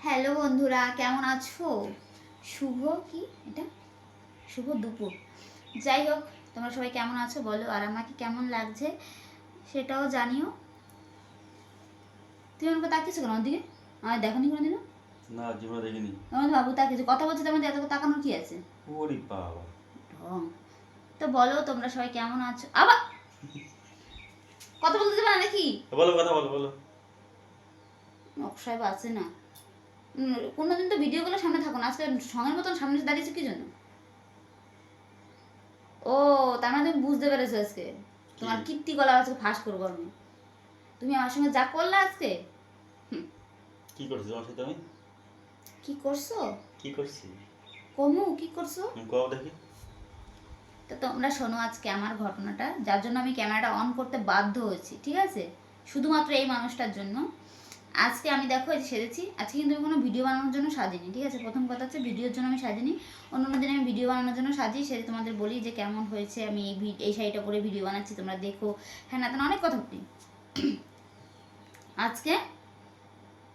Hello বন্ধুরা কেমন আছো? শুভ কি এটা? শুভ দুপুর। যাই হোক তোমরা সবাই কেমন আছো বলো আর আমাকে কেমন লাগছে সেটাও জানিও। তুমি আমাকে তাকিয়েছো কেন দিকে আমার দেখো নি কোনোদিনও? না জীবনে দেখিনি। আমার বাবু তাকিয়েছো। কথা বলছে তেমন এত তাকানোর কি আছে? ওরে বাবা। ঢং। তো বলো তোমরা সবাই কেমন আছো? আবার কথা বলতে দেবে না নাকি? বলো কথা বলো বলো। নকশায় আছে না। উম, কোনোদিন তো ভিডিওগুলো সামনে থাকো না। আজকে সঙ্গের মতন সামনে দাঁড়িয়েছো কি জন্য? ও তার মানে তুমি বুঝতে পেরেছ আজকে। তোমার কীর্তি গলা আজকে ফাঁস করব আমি। তুমি আমার সঙ্গে যা করলে আজকে? কি করছি তোমার সাথে আমি? কি করছ? কি করছি? কমু কি করছ? কও দেখি। তো তোমরা শোনো আজকে আমার ঘটনাটা যার জন্য আমি ক্যামেরাটা অন করতে বাধ্য হয়েছি ঠিক আছে? শুধুমাত্র এই মানুষটার জন্য। আজকে আমি দেখো সেরেছি আজকে কিন্তু আমি কোনো ভিডিও বানানোর জন্য সাজিনি ঠিক আছে? প্রথম কথা হচ্ছে ভিডিওর জন্য আমি সাজিনি। অন্য অন্য দিন আমি ভিডিও বানানোর জন্য সাজি সেটা তোমাদের বলি যে কেমন হয়েছে আমি এই এই শাড়িটা পরে ভিডিও বানাচ্ছি তোমরা দেখো। হ্যাঁ না তেন অনেক কথা বলি। আজকে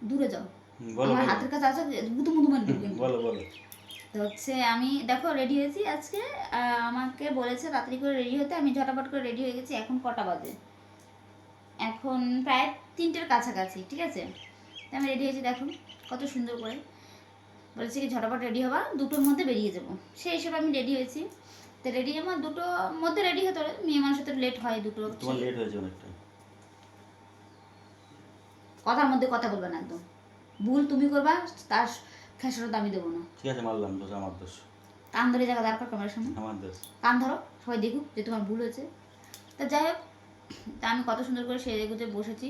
দূরে যাও। আমার হাতের কাছে আছে গুদু মুদু মারি বলো বলো। তো হচ্ছে আমি দেখো রেডি হয়েছি আজকে আমাকে বলেছে তাড়াতাড়ি করে রেডি হতে আমি ঝটাপট করে রেডি হয়ে গেছি এখন কটা বাজে? এখন প্রায় তিনটের কাছাকাছি ঠিক আছে? আমি রেডি হয়েছি দেখো কত সুন্দর করে। বলেছে কি ঝটাপট রেডি হবা দুটোর মধ্যে বেরিয়ে যাব। সেই হিসেবে আমি রেডি হয়েছি। তো রেডি আমার দুটো মধ্যে রেডি হতে হবে মেয়ে মানুষের তো লেট হয় দুটো। তোমার লেট হয়েছে অনেকটা। কথার মধ্যে কথা বলবে না একদম। ভুল তুমি করবা তার খেসারত আমি দেবো না। ঠিক আছে মারলাম দোষ আমার দোষ। কান ধরে জায়গা দরকার ক্যামেরার সামনে। আমার দোষ। কান ধরো সবাই দেখুক যে তোমার ভুল হয়েছে। তা যাই হোক তা আমি কত সুন্দর করে সেরে গুজে বসেছি।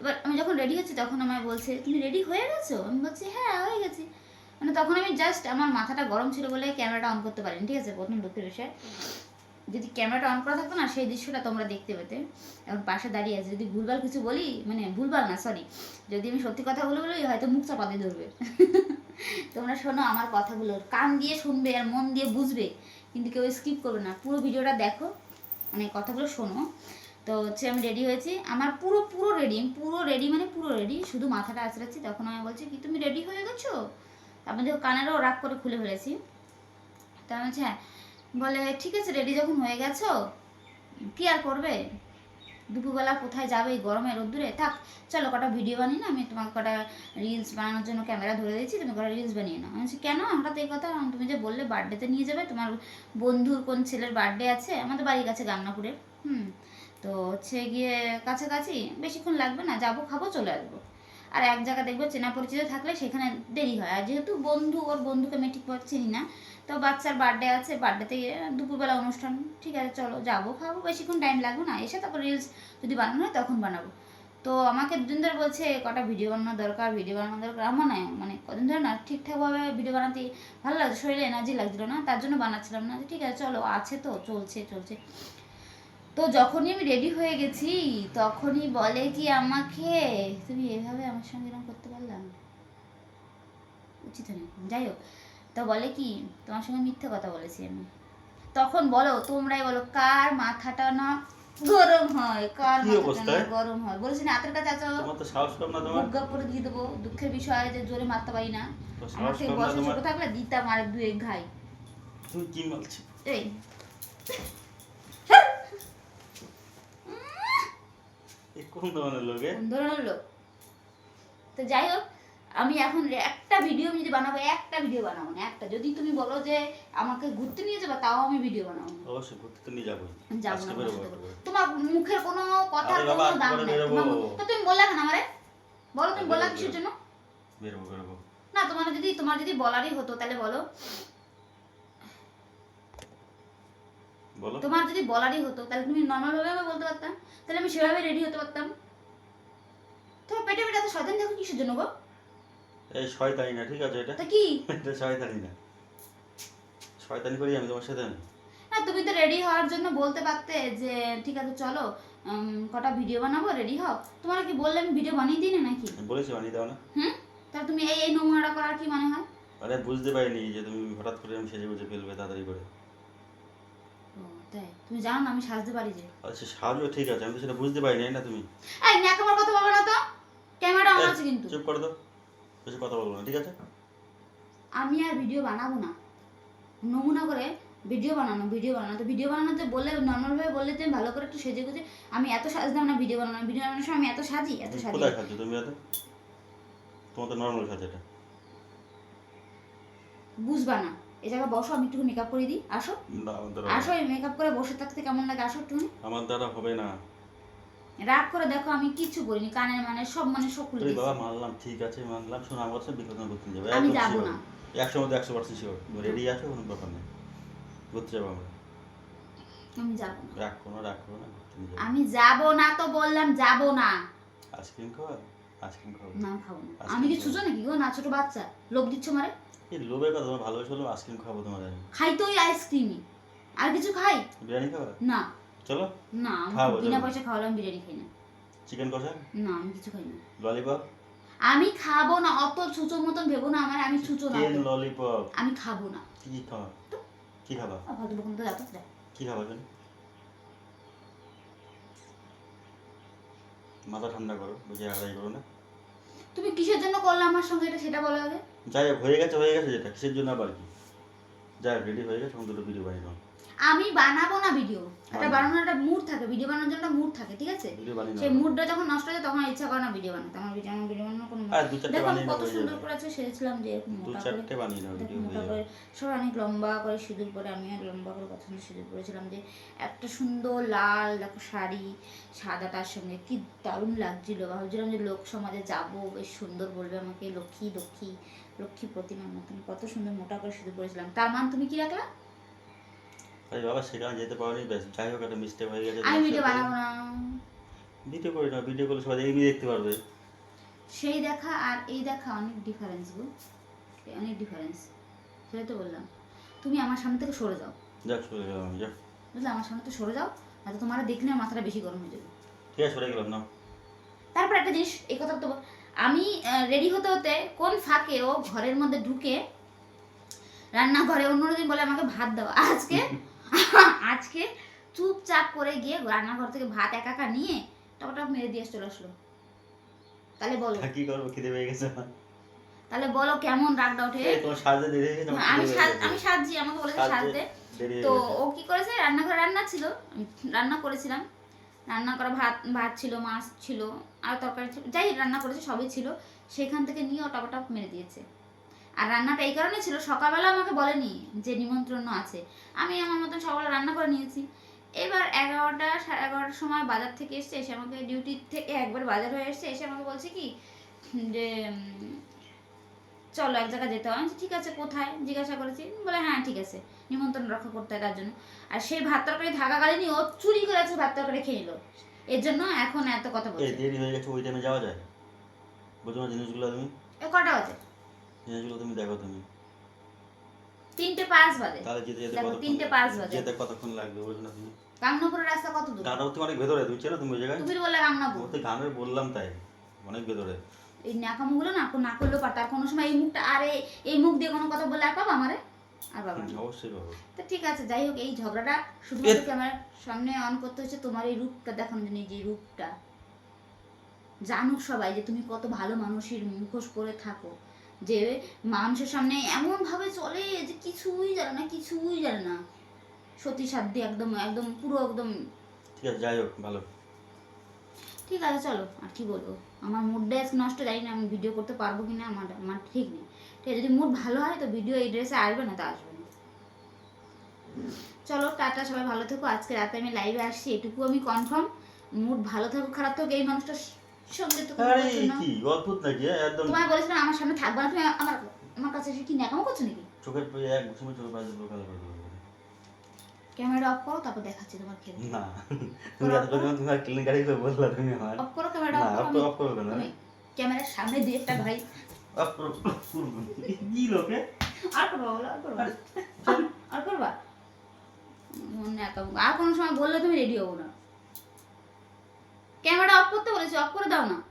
এবার আমি যখন রেডি হচ্ছি, তখন আমায় বলছে, তুমি রেডি হয়ে গেছো? আমি বলছি হ্যাঁ হয়ে গেছি। মানে তখন আমি জাস্ট আমার মাথাটা গরম ছিল বলে ক্যামেরাটা অন করতে পারিনি, ঠিক আছে, প্রথম দুঃখের বিষয়। যদি ক্যামেরাটা অন করা থাকতো না, সেই দৃশ্যটা তোমরা দেখতে পেতে। এখন পাশে দাঁড়িয়ে আছে, যদি ভুলভাল কিছু বলি মানে ভুলভাল না সরি যদি আমি সত্যি কথা বলে বলি, হয়তো মুখ চাপাতে ধরবে। তোমরা শোনো আমার কথাগুলো, কান দিয়ে শুনবে আর মন দিয়ে বুঝবে, কিন্তু কেউ স্কিপ করবে না। পুরো ভিডিওটা দেখো মানে কথাগুলো শোনো। তো হচ্ছে আমি রেডি হয়েছি। আমার পুরো পুরো রেডি পুরো রেডি মানে পুরো রেডি শুধু মাথাটা আঁচড়াচ্ছি তখন আমি বলছি, কি তুমি রেডি হয়ে গেছো? তারপর দেখো কানেরও রাগ করে খুলে ফেলেছি। তা আমি হ্যাঁ। বলে, ঠিক আছে রেডি যখন হয়ে গেছো, কি আর করবে? দুপুরবেলা কোথায় যাবে এই গরমে রোদ্দুরে? থাক, চলো কটা ভিডিও বানিয়ে না, আমি তোমাকে কটা রিলস বানানোর জন্য ক্যামেরা ধরে দিয়েছি, তুমি কটা রিলস বানিয়ে নাও। আমি কেন? হঠাৎ এই কথা, তুমি যে বললে বার্থডেতে নিয়ে যাবে, তোমার বন্ধুর কোন ছেলের বার্থডে আছে? আমাদের বাড়ির কাছে গামনাপুরে হুম। তো হচ্ছে গিয়ে কাছাকাছি বেশিক্ষণ লাগবে না, যাব খাব, চলে আসব। আর এক জায়গা দেখব চেনা পরিচিত থাকলে সেখানে দেরি হয়। আর যেহেতু বন্ধু, ওর বন্ধুকে আমি ঠিকভাবে চিনি না, তো বাচ্চার বার্থডে আছে বার্থডেতে দুপুরবেলা অনুষ্ঠান, ঠিক আছে, চলো যাব, খাব, বেশিক্ষণ টাইম লাগবে না। এসে তারপর রিলস যদি বানানো হয় তখন বানাবো। তো আমাকে দুদিন ধরে বলছে, কটা ভিডিও বানানো দরকার? ভিডিও বানানো দরকার? আমার নয় মানে কদিন ধরে না ঠিকঠাকভাবে ভিডিও বানাতে ভালো লাগছে শরীরে এনার্জি লাগছিল না, তার জন্য বানাচ্ছিলাম না। ঠিক আছে, চলো, আছে তো, চলছে চলছে। তো যখনই আমি রেডি হয়ে গেছি তখনই বলে কি আমাকে? তুমি এভাবে আমার সঙ্গে এরকম করতে পারলাম উচিত হয়নি। যাই হোক তো বলে কি তোমার সঙ্গে মিথ্যে কথা বলেছি আমি। তখন বলো তোমরাই বলো কার মাথাটা না গরম হয়? কার মাথাটা না গরম হয়? বলেছি না হাতের কাছে আছো? তোমার তো সাহস কম না তোমার? বুক করে দিয়ে দেবো। দুঃখের বিষয় যে জোরে মারতে পারি না। আমার থেকে বয়সে ছোট থাকলে দিতাম আর দু এক ঘাই। তুমি কি মারছো? এই এ কোন ধরনের লোকে কোন ধরনের লোক? তো যাই হোক আমি এখন একটা ভিডিও যদি বানাবো একটা ভিডিও বানাবো না একটা। যদি তুমি বলো যে আমাকে ঘুরতে নিয়ে যাবে তাও আমি ভিডিও বানাবো। অবশ্যই ঘুরতে তো নিয়ে যাব তোমার। মুখের কোনো কথার কোনো দাম নেই। তো তুমি বললে কেন আমারে? বলো তুমি বললা কিসের জন্য? বেরোবো বেরোবো। না তোমার যদি তোমার যদি বলারই হতো তাহলে বলো। তোমার যদি বলারই হতো তাহলে তুমি নর্মাল ভাবে আমাকে বলতে পারতাম তাহলে আমি সেভাবে রেডি হতে পারতাম। তোমার পেটে পেটে এত শয়তান দেখো কিসের জন্য গো? এই শয়তানি না ঠিক আছে এটা? তা কি? এটা শয়তানি না। শয়তানি করি আমি তোমার সাথে না তুমি তো রেডি হওয়ার জন্য বলতে পারতে যে ঠিক আছে চলো কটা ভিডিও বানাবো রেডি হও। তোমার কি বললে আমি ভিডিও বানিয়ে দিই না নাকি? বলেছি বানিয়ে দাও না। হুম? তাহলে তুমি এই এই নোংরাটা করার কি মানে হয়? আরে বুঝতে পারিনি যে তুমি হঠাৎ করে আমি সেজে বুঝে ফেলবে তাড়াতাড়ি করে। তুমি জানো না আমি সাজতে পারি যে। আচ্ছা সাহায্য ঠিক আছে। আমি সেটা বুঝতে পারিনি না তুমি। এই ন্যাকামার কথা বলব না তো? ক্যামেরা অন আছে কিন্তু। চুপ করে দাও। বেশি কথা বলব না ঠিক আছে? আমি আর ভিডিও বানাবো না। নমুনা করে ভিডিও বানানো ভিডিও বানানো। তো ভিডিও বানানোতে বললে নর্মালভাবে বললে তুমি ভালো করে একটু সেজে গুজে আমি এত সাজতাম না ভিডিও বানানো। ভিডিও বানানোর সময় আমি এত সাজি এত সাজি। কোথায় খাচ্ছ তুমি এত? তোমার তো নর্মাল খাচ্ছে এটা। বুঝবা না। এই জায়গায় বসো আমি একটু মেকআপ করে দিই। আসো। না আসো মেকআপ করে বসে থাকতে কেমন লাগে? আসো একটু আমার দ্বারা হবে না। রাগ করে দেখো আমি কিচ্ছু বলিনি কানের মানে সব মানে সব খুলে বাবা মানলাম ঠিক আছে মানলাম। শোনো আমার সাথে বিকল্প ঘুরতে যাবে আমি যাব। না। একশো মধ্যে একশো পার্সেন্ট শিওর তুমি রেডি আছো? কোনো ব্যাপার নেই। ঘুরতে যাব আমরা। আমি যাব না। রাগ করো রাগ করো না আমি যাব না তো বললাম যাব না। আইসক্রিম খাওয়া আইসক্রিম খাওয়া না খাব না। আমি কি খাব। ছুচো নাকি গো? না ছোট বাচ্চা। লোভ দিচ্ছ মারে এই লোভের কথা তোমার ভালোবেসে হলো আইসক্রিম খাব খাই তো ওই আইসক্রিমই। আর কিছু খাই? বিরিয়ানি না। চলো। না বিনা পয়সা খাওয়ালে আমি বিরিয়ানি খাই না। চিকেন কষা না আমি কিছু খাই না। ললিপপ আমি খাব না অত ছুচোর মতন ভেবো না আমার আমি ছুচো না। ললিপপ আমি খাব না। কি কি কি খাবা? আর ফালতু বকুন তো। কি খাবা তুমি মাথা ঠান্ডা করো বুঝে আড়াই করো না? তুমি কিসের জন্য করলে আমার সঙ্গে এটা সেটা বলো আগে। যাই হোক হয়ে গেছে হয়ে গেছে যেটা কিসের জন্য আবার কি? যাই হোক রেডি হয়ে গেছে এখন দুটো ভিডিও বানিয়ে নাও আমি বানাবো না ভিডিও একটা বানানোর একটা মুড থাকে ভিডিও বানানোর জন্য মুড থাকে ঠিক আছে? সেই মুডটা যখন নষ্ট হয়ে তখন ইচ্ছা করে না ভিডিও বানাতে আমার ভিডিও আমার ভিডিও বানানোর কোনো দেখো আমি কত সুন্দর করে আছে সেরেছিলাম যে এরকম মোটা করে চারটে বানিয়ে নাও ভিডিও মোটা করে সব অনেক লম্বা করে সিঁদুর পরে আমি আর লম্বা করে কত সুন্দর সিঁদুর পরেছিলাম যে একটা সুন্দর লাল দেখো শাড়ি সাদা তার সঙ্গে কি দারুণ লাগছিল। ভাবছিলাম যে লোক সমাজে যাব বেশ সুন্দর বলবে আমাকে লক্ষ্মী লক্ষ্মী লক্ষ্মী প্রতিমার মতন কত সুন্দর মোটা করে সিঁদুর পরেছিলাম তার মান তুমি কি রাখলা? আরে বাবা সেখানে যেতে পারোনি ব্যাস যাই হোক একটা মিস্টেক হয়ে গেছে আমি ভিডিও বানাবো না। ভিডিও করি না ভিডিও করলে সবাই এমনি দেখতে পারবে। সেই দেখা আর এই দেখা অনেক ডিফারেন্স গো। অনেক ডিফারেন্স সেটাই তো বললাম। তুমি আমার সামনে থেকে সরে যাও। যাক সরে গেলাম আমি যাক। বুঝলে আমার সামনে তো সরে যাও নয়তো তোমার দেখলে মাথাটা বেশি গরম হয়ে যাবে। ঠিক আছে সরে গেলাম না তারপর একটা জিনিস এই কথা তো আমি রেডি হতে হতে কোন ফাঁকে ও ঘরের মধ্যে ঢুকে রান্নাঘরে অন্যদিন বলে আমাকে ভাত দাও আজকে আজকে চুপচাপ করে গিয়ে রান্নাঘর থেকে ভাত একা একা নিয়ে টপটপ মেরে দিয়ে চলে আসলো। তাহলে বলো। কি করব খিদে পেয়ে গেছে তাহলে বলো কেমন রাগটা ওঠে? আমি সাজ আমি। সাজছি আমাকে বলেছে সাজতে। তো ও কি করেছে? রান্নাঘরে রান্না ছিল রান্না করেছিলাম। রান্না করা ভাত ভাত ছিল, মাছ ছিল, আর তরকারি ছিল, যাই রান্না করেছে সবই ছিল, সেখান থেকে নিয়ে ও টপটপ মেরে দিয়েছে। আর রান্নাটা এই কারণে ছিল, সকালবেলা আমাকে বলেনি যে নিমন্ত্রণ আছে। আমি আমার মতন সকালে রান্না করে নিয়েছি। এবার এগারোটা, সাড়ে এগারোটার সময় বাজার থেকে এসছে, এসে আমাকে ডিউটি থেকে একবার বাজার হয়ে এসছে, এসে আমাকে বলছে কি, যে চলো এক জায়গায় যেতে হবে আমি ঠিক আছে কোথায়? জিজ্ঞাসা করেছি। বলে হ্যাঁ ঠিক আছে নিমন্ত্রণ রক্ষা করতে হয় তার জন্য। আর সেই ভাত তরকারি থাকাকালীনই ও চুরি করেছে ভাত তরকারি খেয়ে নিল। এর জন্য এখন এত কথা বলছে। দেরি হয়ে গেছে ওই টাইমে যাওয়া যায়? বুঝো না জিনিসগুলো তুমি? এ কটা বাজে? জিনিসগুলো তুমি দেখো তুমি। তিনটে পাঁচ বাজে। তাহলে যেতে যেতে কতক্ষণ তিনটে পাঁচ বাজে। যেতে কতক্ষণ লাগবে বুঝো না তুমি? গাংনাপুরের রাস্তা কত দূর? তুমি অনেক ভেতরে তুমি চেনো তুমি ওই জায়গায়? তুমি বললে গাংনাপুর ও তো গানের বললাম তাই অনেক ভেতরে। এই নাকামুগুলো না না করলেও পারত। আর কোনো সময় এই মুখটা আরে এই মুখ দিয়ে কোনো কথা বললে আর পাবা আমারে? আর না। অবশ্যই পাবো। তো ঠিক আছে যাই হোক এই ঝগড়াটা শুধুমাত্র ক্যামেরার সামনে অন করতে হচ্ছে? তোমার এই রূপটা দেখানোর জন্য যে রূপটা। জানুক সবাই যে তুমি কত ভালো মানুষের মুখোশ করে থাকো। যে মানুষের সামনে এমন ভাবে চলে যে কিছুই জানে না কিছুই জানে না। সতী সাধ্য একদম একদম পুরো একদম ঠিক আছে যাই হোক ভালো। ঠিক আছে চলো। আর কি বলব? আমার মুডটা আজকে নষ্ট জানি না আমি ভিডিও করতে পারব কি না আমার আমার ঠিক নেই। ঠিক আছে যদি মুড ভালো হয় তো ভিডিও এই ড্রেসে আসবে না তো আসবে না। চলো টাটা সবাই ভালো থেকো। আজকে রাতে আমি লাইভে আসছি এটুকু আমি কনফার্ম মুড ভালো থাকুক খারাপ থাকুক এই মানুষটার সঙ্গে তো কি অদ্ভুত নাকি? হ্যাঁ? একদম। তোমায় বলেছিলাম আমার সামনে থাকবে না তুমি আমার আমার কাছে এসে কি ন্যাকামো করছ নাকি? চোখের এক সময় চোখের পাশে করে। ক্যামেরাটা অফ করো তারপর দেখাচ্ছি তোমার খেলে না। তুমি এত করে তুমি আর ক্লিন গাড়ি করে বললা তুমি আমার। অফ করো ক্যামেরাটা না অফ করো অফ করবে না। ক্যামেরার সামনে দিয়ে একটা ভাই। অফ করো কি লোকে? আর করবা বলো আর করবা? আর- করবা? মনে আর কোনো সময় বললে তুমি রেডি হব না। ক্যামেরা অফ করতে বলেছি অফ করে দাও না।